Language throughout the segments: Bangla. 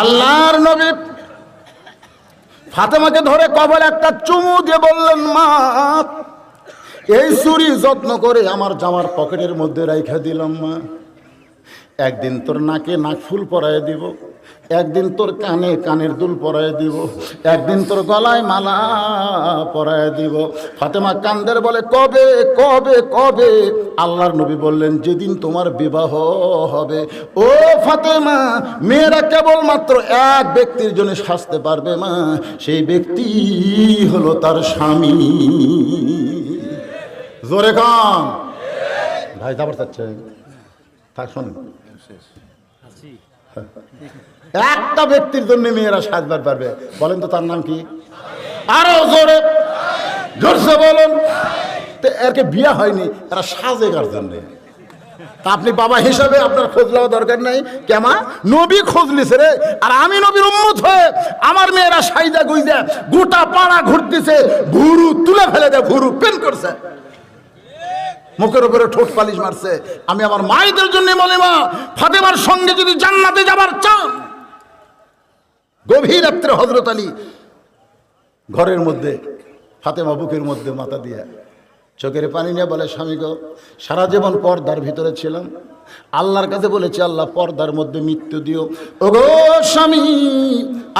আল্লাহর নবী ফাতেমাকে ধরে কবল একটা চুমু দিয়ে বললেন, মা, এই চুরি যত্ন করে আমার জামার পকেটের মধ্যে রাইখা দিলাম, মা। একদিন তোর নাকে নাক ফুল পরায় দিব, একদিন তোর কানে কানের দুল পরায় দিব, একদিন তোর গলায় মালা পরায় দিব। ফাতেমা কান্দের বলে, কবে কবে কবে? আল্লাহর নবী বললেন, যেদিন তোমার বিবাহ হবে। ও ফাতেমা, মেয়েরা কেবলমাত্র এক ব্যক্তির জন্য সাজতে পারবে মা সেই ব্যক্তি হলো তার স্বামী। জোরে কান। ভাই যাবার চাচ্ছে থাক শোনেন একটা ব্যক্তির জন্য মেয়েরা সাজবার পারবে। বলেন তো তার নাম কি? আরও জোরে। জোরসে বলুন। তো এরকে বিয়ে হয়নি এরা সাজে কার জন্য। তা আপনি বাবা হিসাবে আপনার খোঁজ নেওয়া দরকার নাই। কেমা? নবী খোঁজ লিছে রে। আর আমি নবীর উম্মত হয়ে আমার মেয়েরা সাইজা গুইজা গোটা পাড়া ঘুরতেছে ভুরু তুলে ফেলে দেয় ভুরু পেন করছে। মুখের উপরে ঠোঁট পালিশ মারছে। আমি আমার মায়েদের জন্য বলি মা, ফাতেমার সঙ্গে যদি জান্নাতে যাবার চান, গভীর রাত্রে হজরত আলী ঘরের মধ্যে, ফাতেমা বুকের মধ্যে মাথা দিয়া চোখের পানি নিয়ে বলে, স্বামী গো, সারা জীবন পর্দার ভিতরে ছিলাম। আল্লাহর কাছে বলেছি, আল্লাহ, পর্দার মধ্যে মৃত্যু দিও। ওগো স্বামী,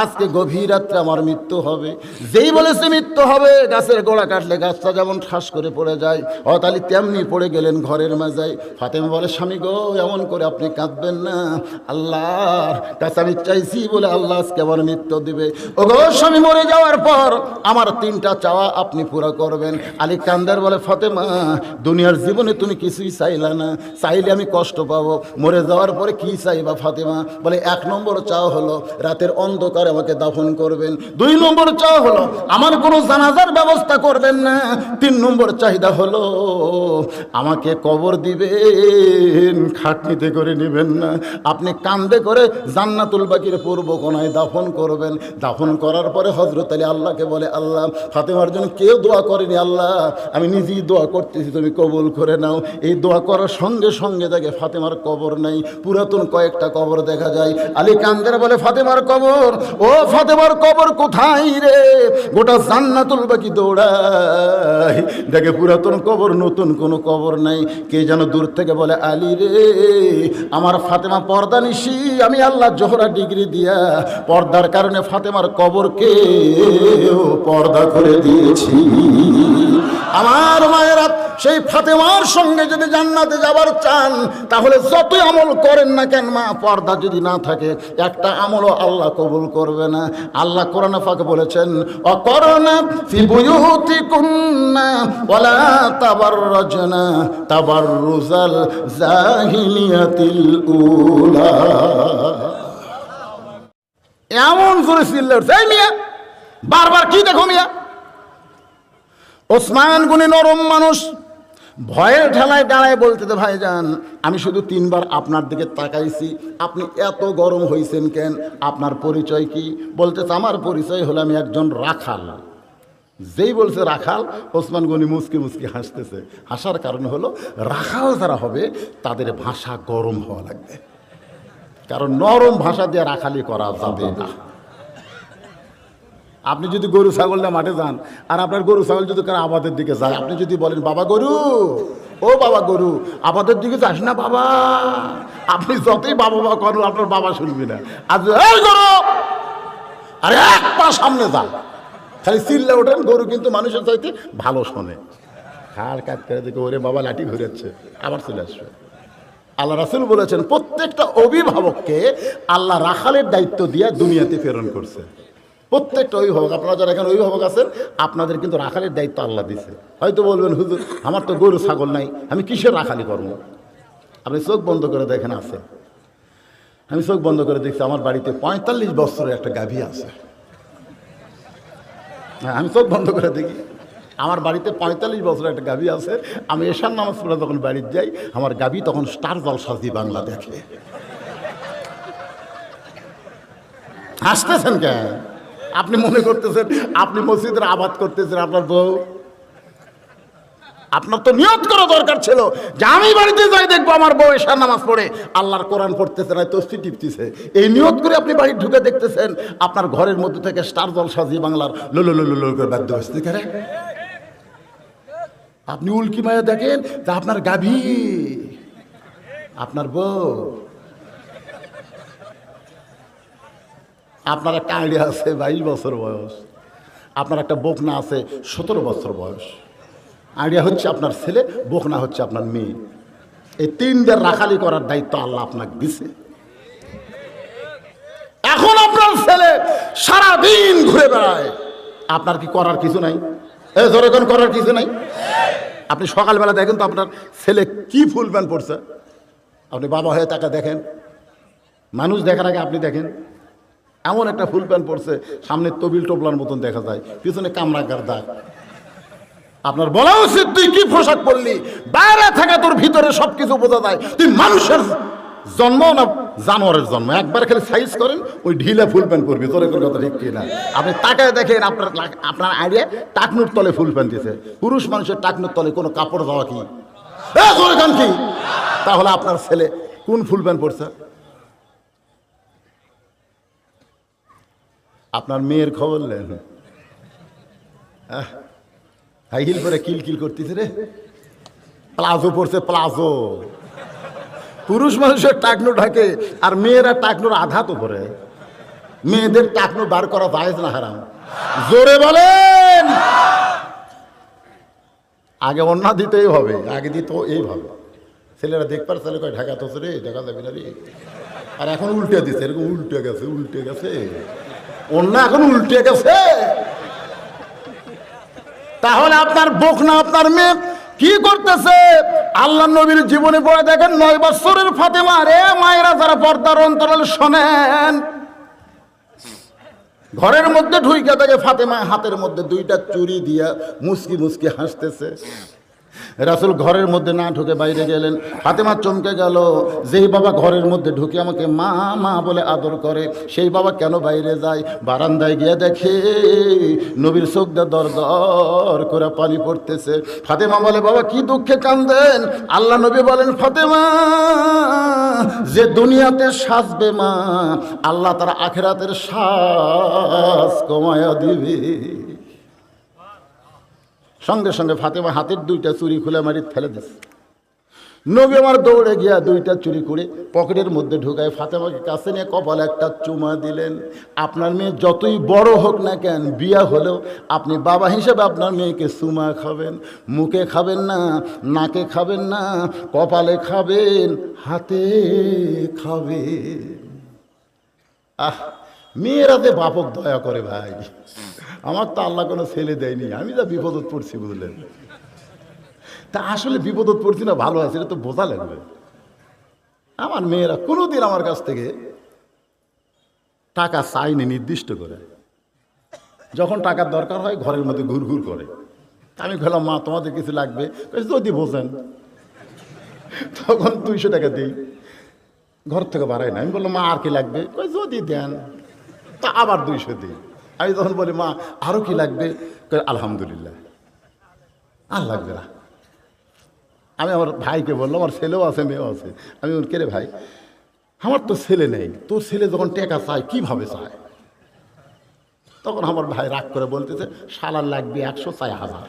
আজকে গভীর রাত্রে আমার মৃত্যু হবে। যেই বলেছে মৃত্যু হবে, গাছের গোড়া কাটলে গাছটা যেমন ঠাস করে পড়ে যায়, অতালি তেমনি পড়ে গেলেন ঘরের মাজায় ফাতেমা বলে, স্বামী গো, এমন করে আপনি কাঁদবেন না। আল্লাহর কাছে আমি চাইছি বলে আল্লাহ আজকে আমার মৃত্যু দিবে। ওগো স্বামী, মরে যাওয়ার পর আমার তিনটা চাওয়া আপনি পুরো করবেন। আলী কান্দার বলে, ফাতেমা, দুনিয়ার জীবনে তুমি কিছুই চাইলা না। চাইলে আমি কষ্ট পাবো, মরে যাওয়ার পরে কি চাইবা ফাতেমা? বলে, এক নম্বর চাওয়া হলো, রাতের অন্ধকারে আমাকে দাফন করবেন। দুই নম্বর চাওয়া হলো, আমার কোনো জানাজার ব্যবস্থা করবেন না। তিন নম্বর চাহিদা হলো, আমাকে কবর দিবেন, খাটনিতে করে নেবেন না। আপনি কান্দে করে জান্নাতুল বাকির পূর্ব কোনায় দাফন করবেন। দাফন করার পরে হজরত আলী আল্লাহকে বলে, আল্লাহ, ফাতেমার জন্য কেউ দোয়া করেনি, আল্লাহ। আমি নিজেই দোয়া করতেছি, তুমি কবুল করে নাও। এই দোয়া করার সঙ্গে সঙ্গে দেখে ফাতেমার কবর নেই। পুরাতন কয়েকটা কবর দেখা যায়। আলী কান্দের বলে, ফাতেমার কবর, ও ফাতেমার কবর কোথায় রে? গোটা জান্নাতুল বাকি দৌড়াই দেখে পুরাতন কবর, নতুন কোনো কবর নাই। কে যেন দূর থেকে বলে, আলী রে, আমার ফাতেমা পর্দা নিশি, আমি আল্লাহ জোহরা ডিগ্রি দিয়া পর্দার কারণে ফাতেমার কবরকে পর্দা করে দিয়েছি। আমার মায়েরা সেই ফাতেমার সঙ্গে যদি জান্নাতে যাবার চান, তাহলে যতই আমল করেন না কেন, মা, পর্দা যদি না থাকে, একটা আমলও আল্লাহ কবুল করবে না। আল্লাহ কোরআন ফাঁকে বলেছেন অকরণা ফি বুয়ুতিকুন্না ওয়ালা তাবাররাজনা তাবাররুজাল জাহিলিয়াতিল উলা। এমন জোরে চিল্লে বারবার কি দেখো মিয়া? ওসমান গুনি নরম মানুষ। ভয়ের ঠেলায় দাঁড়ায় বলতে তো ভাইজান, আমি শুধু তিনবার আপনার দিকে তাকাইছি। আপনি এত গরম হয়েছেন কেন? আপনার পরিচয় কি? বলতেছে আমার পরিচয় হলো আমি একজন রাখাল। যেই বলছে রাখাল, ওসমান গনি মুসকি মুসকি হাসতেছে। হাসার কারণ হলো, রাখাল যারা হবে, তাদের ভাষা গরম হওয়া লাগবে। কারণ নরম ভাষা দিয়ে রাখালি করা যাবে না। আপনি যদি গরু, ছাগল না মাঠে যান, আর আপনার গরু, ছাগল যদি কারও আবাদের দিকে যায়, আপনি যদি বলেন, বাবা গরু, ও বাবা গরু, আবাদের দিকে যাস না বাবা, আপনি যতই বাবা বাবা করেন আপনার বাবা শুনবি না। আর গরু, আরে এক পা সামনে যা। খালি চিল্লে ওঠেন, গরু কিন্তু মানুষের চাইতে ভালো শোনে। খার কাজ করে দেখে, ওরে বাবা, লাঠি ঘুরেছে, আবার চলে আসবে। আল্লাহ রাসুল বলেছেন, প্রত্যেকটা অভিভাবককে আল্লাহ রাখালের দায়িত্ব দিয়ে দুনিয়াতে প্রেরণ করছে। প্রত্যেকটা অভিভাবক, আপনারা যারা এখানে অভিভাবক আছেন, আপনাদের কিন্তু রাখালের দায়িত্ব আল্লাহ দিছে। হয়তো বলবেন, হুজুর, আমার তো গরু, ছাগল নাই, আমি কিসের রাখালি করব? আপনি চোখ বন্ধ করে দেখেন আছে। আমি চোখ বন্ধ করে দেখছি, আমার বাড়িতে পঁয়তাল্লিশ বছরের একটা গাভী আছে। হ্যাঁ আমি চোখ বন্ধ করে দেখি, আমার বাড়িতে পঁয়তাল্লিশ বছরের একটা গাভী আছে। আমি এশার নামাজ পড়ে যখন বাড়িতে যাই, আমার গাভী তখন স্টার জল সাজি বাংলা দেখে। হাসতেছেন কেন? আপনি মনে করতেছেন, আপনি মসজিদের আবাদ করতেছেন আপনার বউ? আপনার তো নিয়ত করা দরকার ছিল যে আমি বাড়িতে যাই দেখব আমার বউ এশার নামাজ পড়ে। আল্লাহর কোরআন পড়তেছে না তস্তি টিপতেছে এই নিয়ত করে আপনি বাড়ি ঢুকে দেখতেছেন, আপনার ঘরের মধ্যে থেকে স্টার জল সাজিয়ে বাংলার লোলো লোলো করে বাদ্য আসতে করে আপনি উল্কি মায়া দেখেন তা আপনার গাভী আপনার বউ আপনার একটা আইডিয়া আছে, বাইশ বছর বয়স। আপনার একটা বকনা আছে, সতেরো বছর বয়স। আইডিয়া হচ্ছে আপনার ছেলে, বকনা হচ্ছে আপনার মেয়ে। এই তিনদের রাখালি করার দায়িত্ব আল্লাহ আপনাকে দিছে। এখন আপনার ছেলে সারাদিন ঘুরে বেড়ায়। আপনার কি করার কিছু নাই? এ ধরে করার কিছু নাই? আপনি সকালবেলা দেখেন তো আপনার ছেলে কি ফুল প্যান্ট পড়ছে আপনি বাবা হয়ে তাকে দেখেন। মানুষ দেখার আগে আপনি দেখেন। এমন একটা ফুল প্যান্ট পড়ছে সামনে তবিল টোপলার মতন দেখা যায়, পিছনে কামরাগার দাগ। আপনার বলা উচিত, তুই কি পোশাক পরলি? বাইরে থাকা তোর ভিতরে সব কিছু বোঝা যায়। তুই মানুষের জন্ম না জানোয়ারের জন্ম? একবার খালি সাইজ করেন, ওই ঢিলে ফুল প্যান্ট পরবি, তোর কোনো কথা ঠিক কিনা আপনি তাকায় দেখেন, আপনার আপনার আইডিয়া টাকনুর তলে ফুল প্যান্ট দিছে। পুরুষ মানুষের টাকনুর তলে কোনো কাপড় দেওয়া কি? কি? তাহলে আপনার ছেলে কোন ফুল প্যান্ট পরছে? আপনার মেয়ের খবর নেন। হাই হিল করে কিল কিল করতেছে রে। প্লাজো পড়ছে প্লাজো। পুরুষ মানুষের টাকনো ঢাকে আর মেয়েরা টাকনোর আধা তো পরে মেয়েদের টাকনো বার করা যায় না, হারাম। জোরে বলেন! আগে অন্যা দিতেই হবে, আগে দিত এইভাবে। ছেলেরা দেখবার ছেলে কয়, ঢাকা তো রে, ঢাকা যাবে না রে? আর এখন উল্টে দিচ্ছে এরকম উল্টে গেছে উল্টে গেছে। অন্য এখন উল্টে গেছে। তাহলে আপনার বোক না আপনার মেয়ে কি করতেছে? আল্লাহ নবীর জীবনে পড়ে দেখেন, নয় বছরের ফাতেমা রে, মায়েরা যারা পর্দার অন্তরাল শোনেন। ঘরের মধ্যে ঢুইকে দেখে ফাতেমা হাতের মধ্যে দুইটা চুরি দিয়া মুসকি মুসকি হাসতেছে। রাসুল ঘরের মধ্যে না ঢুকে বাইরে গেলেন। ফাতেমা চমকে গেল, যেই বাবা ঘরের মধ্যে ঢুকে আমাকে মা মা বলে আদর করে, সেই বাবা কেন বাইরে যায়? বারান্দায় গিয়ে দেখে নবীর চোখটা দর দর করে পানি পড়তেছে। ফাতেমা বলে, বাবা, কি দুঃখে কান্দেন? আল্লাহ নবী বলেন, ফাতেমা, যে দুনিয়াতে সাজবে মা, আল্লাহ তার আখেরাতের শ্বাস কমায়া দিবে। সঙ্গে সঙ্গে ফাতেমা হাতের দুইটা চুরি খুলে মারি ফেলে দিস। নবী আমার দৌড়ে গিয়া দুইটা চুরি করে পকেটের মধ্যে ঢুকায় ফাতেমাকে কাছে নিয়ে কপালে একটা চুমা দিলেন। আপনার মেয়ে যতই বড় হোক না কেন বিয়া হলেও আপনি বাবা হিসেবে আপনার মেয়েকে চুমা খাবেন। মুখে খাবেন না, নাকে খাবেন না, কপালে খাবেন, হাতে খাবেন। আহ! মেয়েরা যে বাপক দয়া করে ভাই। আমার তো আল্লাহ কোনো ছেলে দেয়নি, আমি যা বিপদত পড়ছি বুঝলেন। তা আসলে বিপদত পড়ছি না, ভালো আছে, এটা তো বোঝা লাগবে। আমার মেয়েরা কোনোদিন আমার কাছ থেকে টাকা চাইনি নির্দিষ্ট করে। যখন টাকার দরকার হয়, ঘরের মধ্যে ঘুরঘুর করে। আমি খেলাম মা, তোমাদের কিছু লাগবে? যদি বোঝেন। তখন দুইশো টাকা দিই। ঘর থেকে বাড়াই না। আমি বললাম, মা, আর কি লাগবে? যদি দেন। তা আবার দুইশো দিই। আমি তখন বলি মা আরও কি লাগবে? আলহামদুলিল্লাহ। আর লাগবে না। আমি আমার ভাইকে বললাম আমার ছেলেও আছে মেয়েও আছে। আমি বলি, কে রে ভাই? আমার তো ছেলে নেই। তোর ছেলে যখন টেকা চায় কীভাবে চায়? তখন আমার ভাই রাগ করে বলতেছে সালার লাগবে একশো চাই হাজার।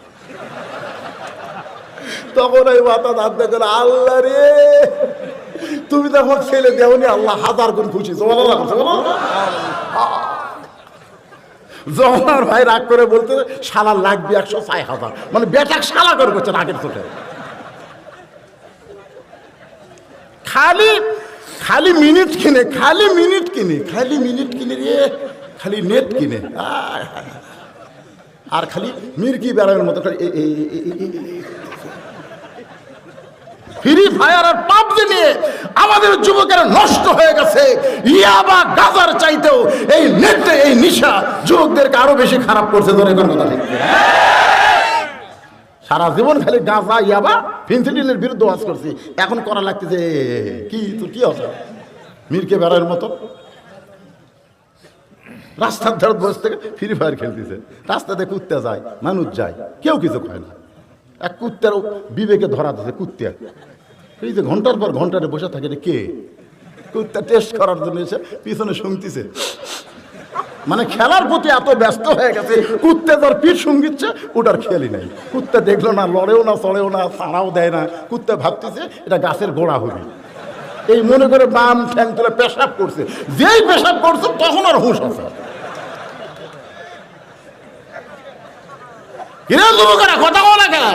তখন ওই মাথা দাঁত দেখে আল্লাহ রে! তুমি তো আমার ছেলে দেওনি আল্লাহ হাজার গুণ খুশি। বলো? জমার ভাই রাগ করে বলতে শালা লাগবে একশো ছয় হাজার মানে বেটাক শালা করে করছে রাগের চোখে খালি খালি মিনিট কিনে খালি মিনিট কিনে খালি মিনিট কিনে রে খালি নেট কিনে আর খালি মির্কি বেড়ানোর মতো ফ্রি ফায়ার আর পাবজি নিয়ে আমাদের যুবকেরা নষ্ট হয়ে গেছে ইয়াবা গাজার চাইতেও এই নেটে নিশা যুবকদেরকে আরও বেশি খারাপ করছে, ধরে কথা ঠিক সারা জীবন খালি গাঁজা, ইয়াবা ফিনসিডিলের বিরুদ্ধে ওয়াজ করছি। এখন করা লাগতেছে, কি তোর কি হবে মিরকে বেড়ার মতো। রাস্তার ধারে বসে থেকে ফ্রি ফায়ার খেলতেছে। রাস্তাতে কুত্তে যায়, মানুষ যায়, কেউ কিছু কয় না। এক কুত্তার বিবেকে ধরা দিতে কুত্তা। এই যে ঘণ্টার পর ঘন্টারে বসে থাকে কে? কুত্তা টেস্ট করার জন্য এসে পিছনে শুনতেছে। মানে খেলার প্রতি এত ব্যস্ত হয়ে গেছে, কুত্তে তার পিঠ সঙ্গিচ্ছে ওটার খেয়ালই নাই। কুত্তে দেখল না, লড়েও না, চড়েও না তাড়াও দেয় না। কুত্তে ভাবতেছে, এটা গাছের গোড়া হবে। এই মনে করে বাম ঠ্যাং তুলে পেশাব করছে। যেই পেশাব করছে, তখন আর হুঁশ আছে। কথা বলা কেন